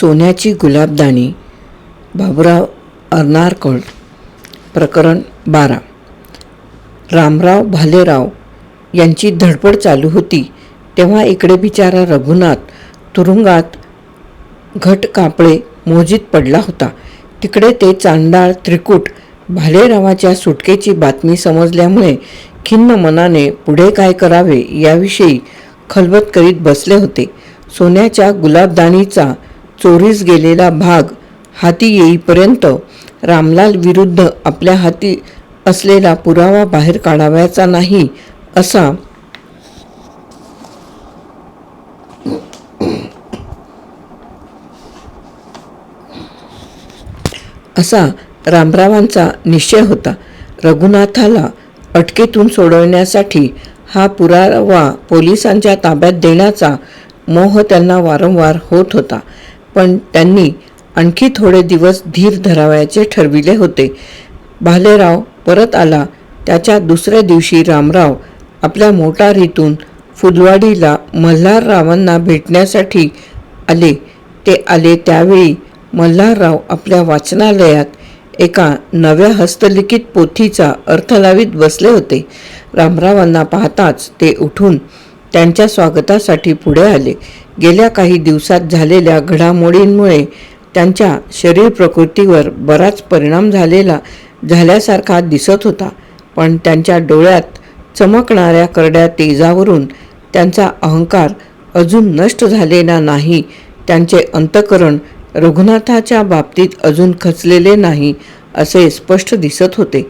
सोन्याची गुलाबदाणी बाबुराव अर्नारकळ प्रकरण बारा. रामराव भालेराव यांची धडपड चालू होती तेव्हा इकडे बिचारा रघुनाथ तुरुंगात घट कापळे मोजीत पडला होता. तिकडे ते चांडाळ त्रिकूट भालेरावाच्या सुटकेची बातमी समजल्यामुळे खिन्न मनाने पुढे काय करावे याविषयी खलबत करीत बसले होते. सोन्याच्या गुलाबदाणीचा चोरीस गेलेला भाग हाती येईपर्यंत रामलाल विरुद्ध आपल्या हाती असलेला पुरावा बाहेर काढावयाचा नाही असा असा रामरावांचा निश्चय होता. रघुनाथाला अटकेतून सोडवण्यासाठी हा पुरावा पोलिसांच्या ताब्यात देण्याचा मोह त्यांना वारंवार होत होता. पण त्यांनी आणखी थोडे दिवस धीर धरावयाचे ठरविले होते. भालेराव परत आला. त्याच्या दुसऱ्या दिवशी रामराव आपल्या मोटारीतून फुलवाडीला मल्हाररावांना भेटण्यासाठी आले. ते आले त्यावेळी मल्हारराव आपल्या वाचनालयात एका नव्या हस्तलिखित पोथीचा अर्थ लावीत बसले होते. रामरावांना पाहताच ते उठून त्यांच्या स्वागतासाठी पुढे आले. गेल्या काही दिवसात झालेल्या घडामोडींमुळे त्यांच्या शरीर प्रकृतीवर बराच परिणाम झालेला झाल्यासारखा दिसत होता. पण त्यांच्या डोळ्यात चमकणाऱ्या करड्या तेजावरून त्यांचा अहंकार अजून नष्ट झालेला नाही. त्यांचे अंतकरण रघुनाथाच्या बाबतीत अजून खचलेले नाही असे स्पष्ट दिसत होते.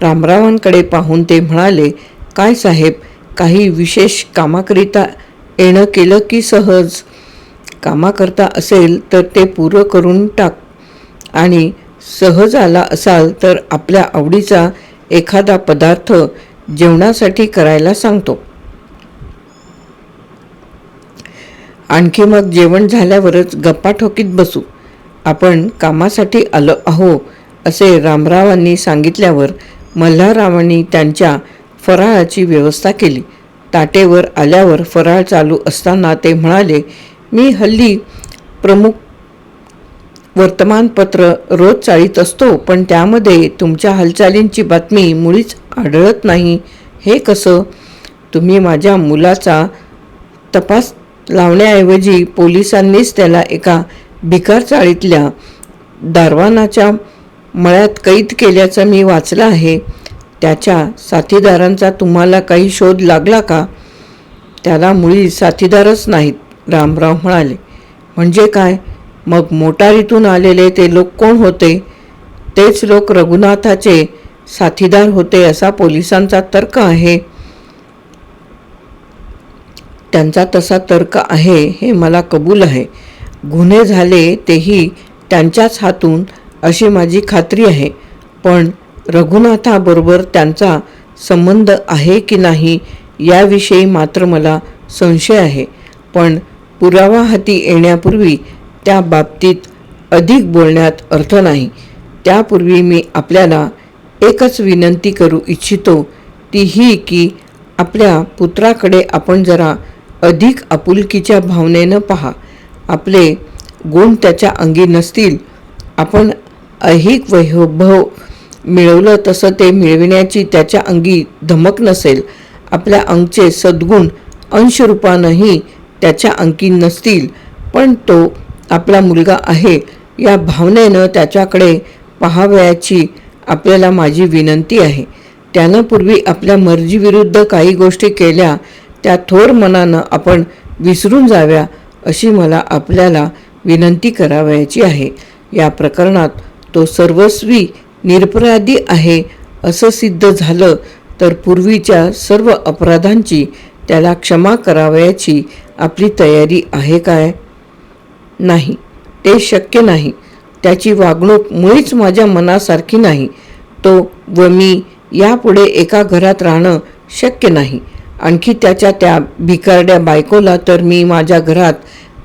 रामरावांकडे पाहून ते म्हणाले काय साहेब काही विशेष कामाकरिता येणं केलं की सहज. कामाकरता असेल तर ते पुरं करून टाक. आणि सहज आला असाल तर आपल्या आवडीचा एखादा पदार्थ जेवणासाठी करायला सांगतो. आणखी मग जेवण झाल्यावरच गप्पा ठोकीत बसू. आपण कामासाठी आलो आहो असे रामरावांनी सांगितल्यावर मल्हाररावांनी त्यांच्या फराळाची व्यवस्था केली. ताटेवर आल्यावर फराळ चालू असताना ते म्हणाले मी हल्ली प्रमुख वर्तमानपत्र रोज चाळीत असतो पण त्यामध्ये तुमच्या हालचालींची बातमी मुळीच आढळत नाही. हे कसं? तुम्ही माझ्या मुलाचा तपास लावण्याऐवजी पोलिसांनीच त्याला एका भिकार चाळीतल्या दारवानाच्या मळ्यात कैद केल्याचं मी वाचलं आहे. त्याच्या साथीदारांचा तुम्हाला काही शोध लागला का? त्याला मुळी साथीदारच नाहीत रामराव म्हणाले. म्हणजे काय? मग मोटारीतून आलेले ते लोक कोण होते? तेच लोक रघुनाथाचे साथीदार होते असा पोलिसांचा तर्क आहे. त्यांचा तसा तर्क आहे हे मला कबूल आहे. गुन्हे झाले तेही त्यांच्याच हातून अशी माझी खात्री आहे. पण रघुनाथाबरोबर त्यांचा संबंध आहे की नाही याविषयी मात्र मला संशय आहे. पण पुरावा हाती येण्यापूर्वी त्या बाबतीत अधिक बोलण्यात अर्थ नाही. त्यापूर्वी मी आपल्याला एकच विनंती करू इच्छितो ती ही की आपल्या पुत्राकडे आपण जरा अधिक आपुलकीच्या भावनेनं पहा. आपले गुण त्याच्या अंगी नसतील. आपण ऐहिक वैभव मिळवलं तसं ते मिळविण्याची त्याच्या अंगी धमक नसेल. आपल्या अंगचे सद्गुण अंशरूपानंही त्याच्या अंकी नसतील. पण तो आपला मुलगा आहे या भावनेनं त्याच्याकडे पाहावयाची आपल्याला माझी विनंती आहे. त्यानं पूर्वी आपल्या मर्जीविरुद्ध काही गोष्टी केल्या त्या थोर मनानं आपण विसरून जाव्या अशी मला आपल्याला विनंती करावयाची आहे. या प्रकरणात तो सर्वस्वी निरपराधी आहे असं सिद्ध झालं तर पूर्वीच्या सर्व अपराधांची त्याला क्षमा करावयाची आपली तयारी आहे काय? नाही ते शक्य नाही. त्याची वागणूक मुळीच माझ्या मनासारखी नाही. तो व मी यापुढे एका घरात राहणं शक्य नाही. आणखी त्याच्या त्या भिकारड्या बायकोला तर मी माझ्या घरात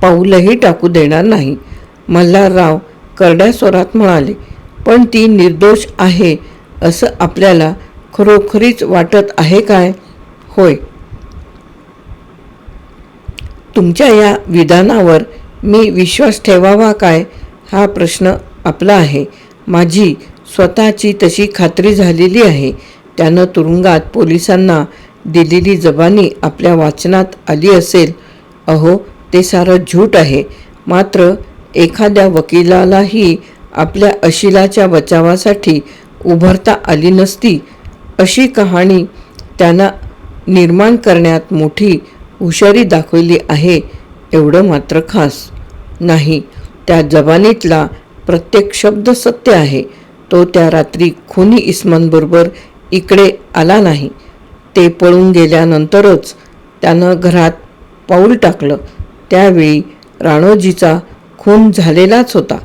पाऊलही टाकू देणार नाही. मल्हारराव करड्या स्वरात म्हणाले पण ती निर्दोष आहे असं आपल्याला खरोखरीच वाटत आहे काय? होय. तुमच्या या विधानावर मी विश्वास ठेवावा काय? हा प्रश्न आपला आहे. माझी स्वतःची तशी खात्री झालेली आहे. त्यानं तुरुंगात पोलिसांना दिलेली जबानी आपल्या वाचनात आली असेल. अहो ते सारं झूट आहे. मात्र एखाद्या वकिलालाही आपल्या अशिलाच्या बचावासाठी उभारता आली नसती अशी कहाणी त्यांना निर्माण करण्यात मोठी हुशारी दाखवली आहे एवढं मात्र खास नाही. त्या जबानीतला प्रत्येक शब्द सत्य आहे. तो त्या रात्री खुनी इस्मानबरोबर इकडे आला नाही. ते पळून गेल्यानंतरच त्यानं घरात पाऊल टाकलं. त्यावेळी राणोजीचा खून झालेलाच होता.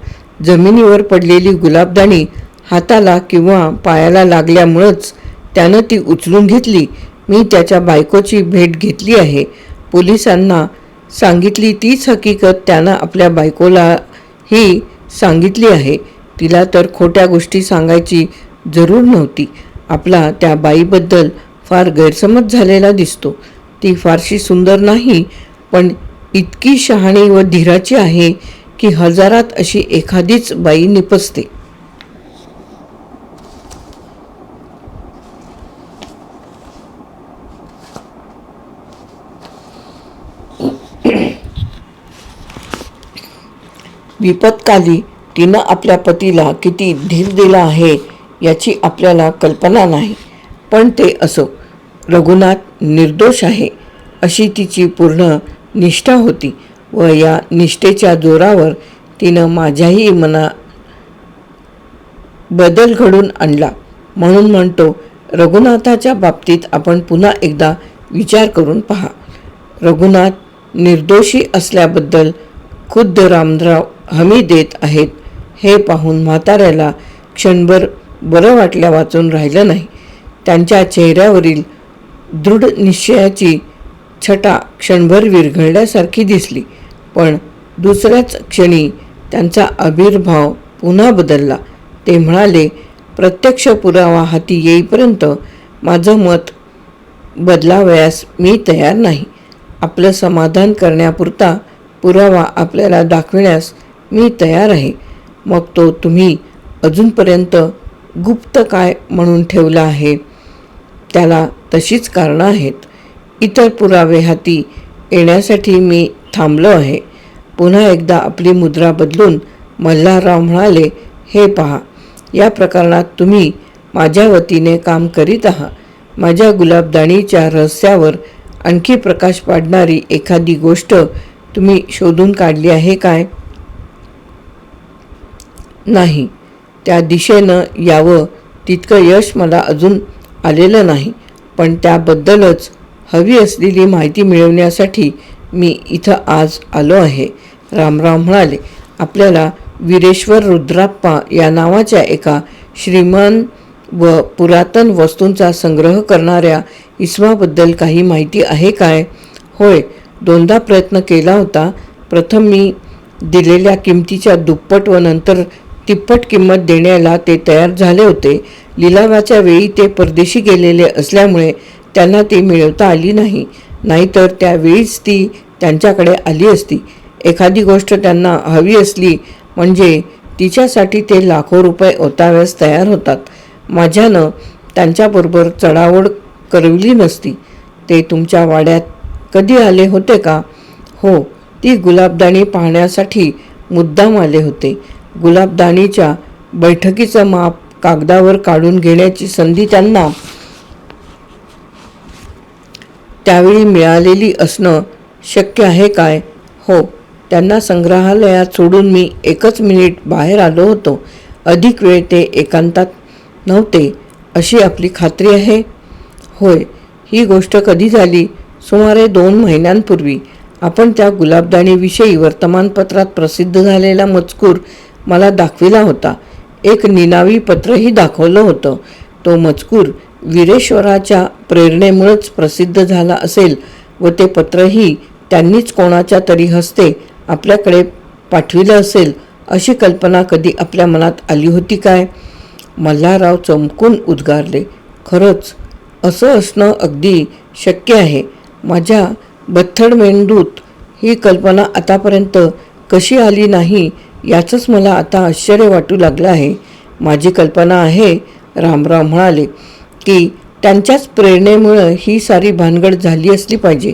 जमिनीवर पडलेली गुलाबदाणी हाताला किंवा पायाला लागल्यामुळंच त्यानं ती उचलून घेतली. मी त्याच्या बायकोची भेट घेतली आहे. पोलिसांना सांगितली तीच हकीकत त्यानं आपल्या बायकोला ही सांगितली आहे. तिला तर खोट्या गोष्टी सांगायची जरूर नव्हती. आपला त्या बाईबद्दल फार गैरसमज झालेला दिसतो. ती फारशी सुंदर नाही पण इतकी शहाणी व धीराची आहे की हजारात अशी एखादीच बाई निपजते. विपत्काली तिनं आपल्या पतीला किती धीर दिला आहे याची आपल्याला कल्पना नाही. पण ते असो रघुनाथ निर्दोष आहे अशी तिची पूर्ण निष्ठा होती. व या निष्ठेच्या जोरावर तिनं माझ्याही मना बदल घडून आणला. म्हणून म्हणतो रघुनाथाच्या बाबतीत आपण पुन्हा एकदा विचार करून पहा. रघुनाथ निर्दोषी असल्याबद्दल खुद्द रामराव हमी देत आहेत. हे पाहून म्हाताऱ्याला क्षणभर बरं वाटल्या वाचून राहिलं नाही. त्यांच्या चेहऱ्यावरील दृढ निश्चयाची छटा क्षणभर विरघळल्यासारखी दिसली. पण दुसऱ्याच क्षणी त्यांचा आविर्भाव पुन्हा बदलला. ते म्हणाले प्रत्यक्ष पुरावा हाती येईपर्यंत माझं मत बदलावयास मी तयार नाही. आपलं समाधान करण्यापुरता पुरावा आपल्याला दाखविण्यास मी तयार आहे. मग तो तुम्ही अजूनपर्यंत गुप्त काय म्हणून ठेवला आहे? त्याला तशीच कारणं आहेत. इतर पुरावे हाती येण्यासाठी मी थांबलो आहे. पुन्हा एकदा आपली मुद्रा बदलून मल्हारराव म्हणाले हे पहा या प्रकरणात तुम्ही माझ्या वतीने काम करीत आहात. माझ्या गुलाबदाणीच्या रहस्यावर आणखी प्रकाश पाडणारी एखादी गोष्ट तुम्ही शोधून काढली आहे काय? नाही. त्या दिशेनं यावं तितकं यश मला अजून आलेलं नाही. पण त्याबद्दलच हवी असलेली माहिती मिळवण्यासाठी मी इथं आज आलो आहे. रामराव म्हणाले आपल्याला वीरेश्वर रुद्राप्पा या नावाच्या एका श्रीमान व पुरातन वस्तूंचा संग्रह करणाऱ्या इसमाबद्दल काही माहिती आहे काय? होय दोनदा प्रयत्न केला होता. प्रथम मी दिलेल्या किमतीच्या दुप्पट व नंतर तिप्पट किंमत देण्याला ते तयार झाले होते. लिलावाच्या वेळी ते परदेशी गेलेले असल्यामुळे त्यांना ती मिळवता आली नाही. नाहीतर त्यावेळीच ती त्यांच्याकडे आली असती. एखादी गोष्ट त्यांना हवी असली म्हणजे तिच्यासाठी ते लाखो रुपये ओताव्यास तयार होतात. माझ्यानं त्यांच्याबरोबर चढावड करवली नसती. ते तुमच्या वाड्यात कधी आले होते का? हो ती गुलाबदाणी पाहण्यासाठी मुद्दाम आले होते. गुलाबदाणीच्या बैठकीचं माप कागदावर काढून घेण्याची संधी त्यांना त्यावेळी मिळालेली असणं शक्य आहे काय? हो त्यांना संग्रहालयात सोडून मी एकच मिनिट बाहेर आलो होतो. अधिक वेळ ते एकांतात नव्हते अशी आपली खात्री आहे. होय ही गोष्ट कधी झाली? सुमारे दोन महिन्यांपूर्वी. आपण त्या गुलाबदाणीविषयी वर्तमानपत्रात प्रसिद्ध झालेला मजकूर मला दाखविला होता. एक निनावी पत्रही दाखवलं होतं. तो मजकूर वीरेश्वराच्या प्रेरणेमुळेच प्रसिद्ध झाला असेल व ते पत्रही त्यांनीच कोणाच्या तरी हस्ते आपल्याकडे पाठविलं असेल अशी कल्पना कधी आपल्या मनात आली होती काय? मल्हारराव चमकून उद्गारले खरंच असं असणं अगदी शक्य आहे. माझ्या बथ्थड मेंदूत ही कल्पना आतापर्यंत कशी आली नाही याचंच मला आता आश्चर्य वाटू लागलं आहे. माझी कल्पना आहे रामराव म्हणाले. की त्यांच्याच प्रेरणेमुळं ही सारी भानगड झाली असली पाहिजे.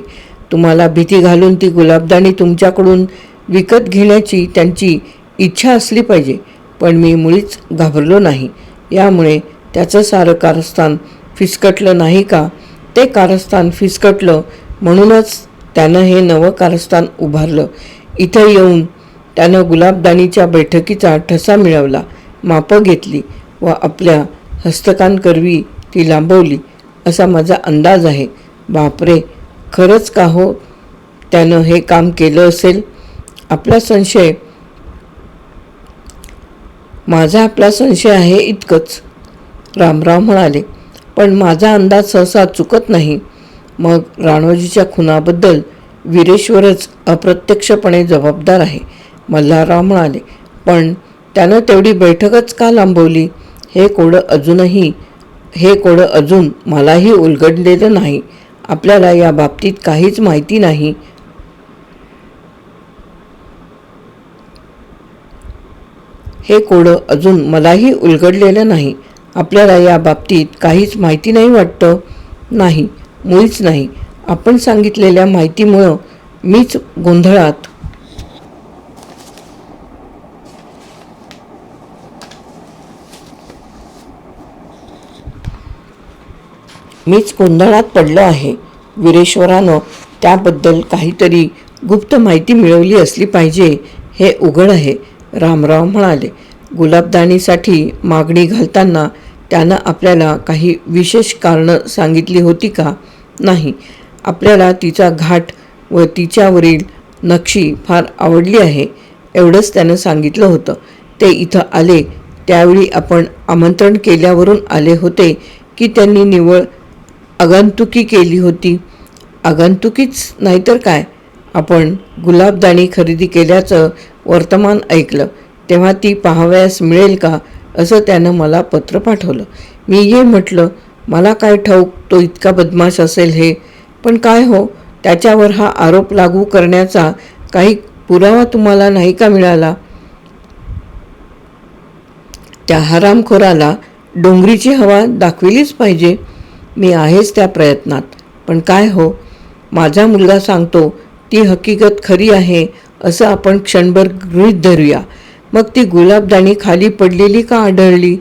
तुम्हाला भीती घालून ती गुलाबदाणी तुमच्याकडून विकत घेण्याची त्यांची इच्छा असली पाहिजे पण मी मुळीच घाबरलो नाही. यामुळे त्याचं सारं कारस्थान फिसकटलं नाही का? ते कारस्थान फिसकटलं म्हणूनच त्यानं हे नवं कारस्थान उभारलं. इथं येऊन त्यानं गुलाबदानीच्या बैठकीचा ठसा मिळवला मापं घेतली व आपल्या हस्तकांकरवी ती लांबवली. असा माझा अंदाज आहे. बापरे खरंच का हो? त्यानं हे काम केलं असेल? आपला संशय. माझा आपला संशय आहे इतकंच. रामराव म्हणाले पण माझा अंदाज सहसा चुकत नाही. मग राणोजीच्या खुनाबद्दल वीरेश्वरच अप्रत्यक्षपणे जबाबदार आहे. मल्हारराव म्हणाले पण त्यानं तेवढी बैठकच का लांबवली? हे कोडं अजूनही हे कोडं अजून मलाही उलगडलेलं नाही. आपल्याला या बाबतीत काहीच माहिती नाही. हे कोडं अजून मलाही उलगडलेलं नाही. आपल्याला या बाबतीत काहीच माहिती नाही वाटतं. नाही मुळीच नाही. आपण सांगितलेल्या माहितीमुळं मीच गोंधळात. मीच गोंधळात पडलो आहे. वीरेश्वरानं त्याबद्दल काहीतरी गुप्त माहिती मिळवली असली पाहिजे हे उघड आहे रामराव म्हणाले. गुलाबदाणीसाठी मागणी घालताना त्यानं आपल्याला काही विशेष कारणं सांगितली होती का? नाही. आपल्याला तिचा घाट व तिच्यावरील नक्षी फार आवडली आहे एवढंच त्यानं सांगितलं होतं. ते इथं आले त्यावेळी आपण आमंत्रण केल्यावरून आले होते की त्यांनी निवळ आगंतुकी केली होती. आगंतुकीच नाहीतर काय? आपण गुलाबदाणी खरेदी केल्याचं वर्तमान ऐकलं तेव्हा ती पाहावयास मिळेल का? असं त्यानं मला पत्र पाठवलं. मी ये म्हटलं मला काय ठाऊक तो इतका बदमाश असेल हे? पण काय हो त्याच्यावर हा आरोप लागू करण्याचा काही पुरावा तुम्हाला नाही का मिळाला? त्या हरामखोराला डोंगरीची हवा दाखविलीच पाहिजे. मी आहेच त्या प्रयत्नात. पण काय हो? माझा मुलगा सांगतो ती हकीकत खरी आहे असं आपण क्षणभर गृहीत धरूया. मग ती गुलाबदाणी खाली पडलेली का आढळली?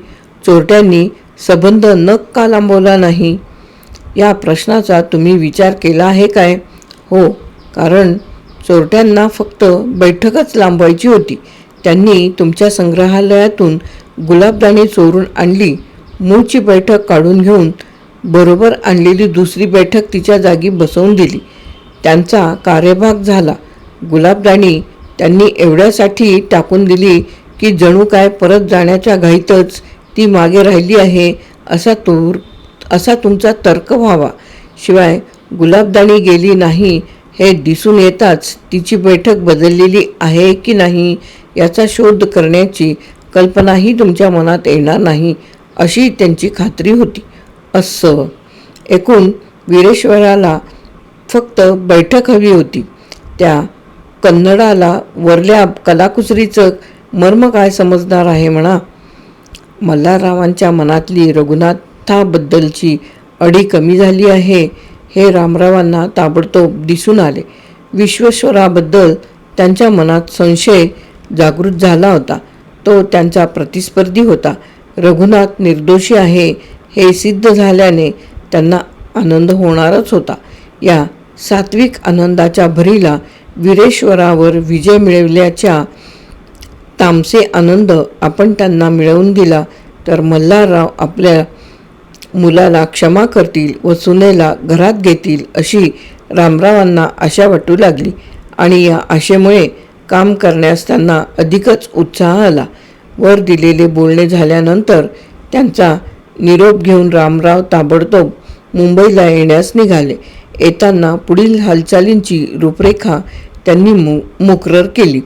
चोरट्यांनी संबंध नक का लांबवला नाही? या प्रश्नाचा तुम्ही विचार केला आहे काय? हो कारण चोरट्यांना फक्त बैठकच लांबवायची होती. त्यांनी तुमच्या संग्रहालयातून गुलाबदाणी चोरून आणली. मूळची बैठक काढून घेऊन बरोबर आणलेली दुसरी बैठक तिच्या जागी बसवून दिली. त्यांचा कार्यभाग झाला. गुलाबदाणी त्यांनी एवढ्यासाठी टाकून दिली की जणू काय परत जाण्याच्या घाईतच ती मागे राहिली आहे असा तूर असा तुमचा तर्क व्हावा. शिवाय गुलाबदाणी गेली नाही हे दिसून येताच तिची बैठक बदललेली आहे की नाही याचा शोध करण्याची कल्पनाही तुमच्या मनात येणार नाही अशी त्यांची खात्री होती. असं. एकूण वीरेश्वराला फक्त बैठक हवी होती. त्या कन्नडाला वरल्या कलाकुसरीचं मर्म काय समजणार आहे म्हणा? मल्हाररावांच्या मनातली रघुनाथाबद्दलची अडी कमी झाली आहे हे रामरावांना ताबडतोब दिसून आले. विश्वेश्वराबद्दल त्यांच्या मनात संशय जागृत झाला होता. तो त्यांचा प्रतिस्पर्धी होता. रघुनाथ निर्दोषी आहे हे सिद्ध झाल्याने त्यांना आनंद होणारच होता. या सात्विक आनंदाच्या भरीला वीरेश्वरावर विजय मिळवल्याच्या तामसे आनंद आपण त्यांना मिळवून दिला तर मल्हारराव आपल्या मुलाला क्षमा करतील व सुनेला घरात घेतील अशी रामरावांना आशा वाटू लागली आणि या आशेमुळे काम करण्यास त्यांना अधिकच उत्साह आला. वर दिलेले बोलणे झाल्यानंतर त्यांचा निरोप घेऊन रामराव ताबडतोब मुंबईला येण्यास निघाले. येताना पुढील हालचालींची रूपरेखा त्यांनी मु मुकरर केली.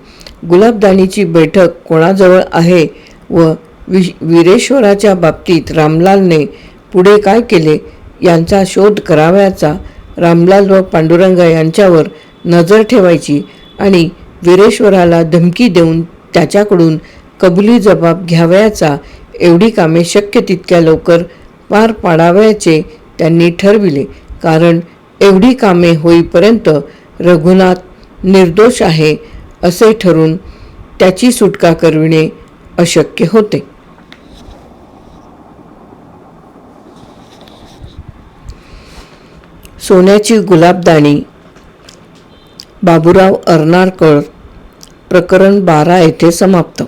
गुलाबदानीची बैठक कोणाजवळ आहे व वि वीरेश्वराच्या बाबतीत रामलालने पुढे काय केले यांचा शोध करावयाचा रामलाल व पांडुरंग यांच्यावर नजर ठेवायची आणि वीरेश्वराला धमकी देऊन त्याच्याकडून कबुली जबाब घ्यावयाचा एवढी कामे शक्य तितक्या लवकर पार पाडावयाचे त्यांनी ठरविले. कारण एवढी कामे होईपर्यंत रघुनाथ निर्दोष आहे असे ठरून त्याची सुटका करविणे अशक्य होते. सोन्याची गुलाबदाणी बाबुराव अर्नाळकर प्रकरण बारा येथे समाप्त.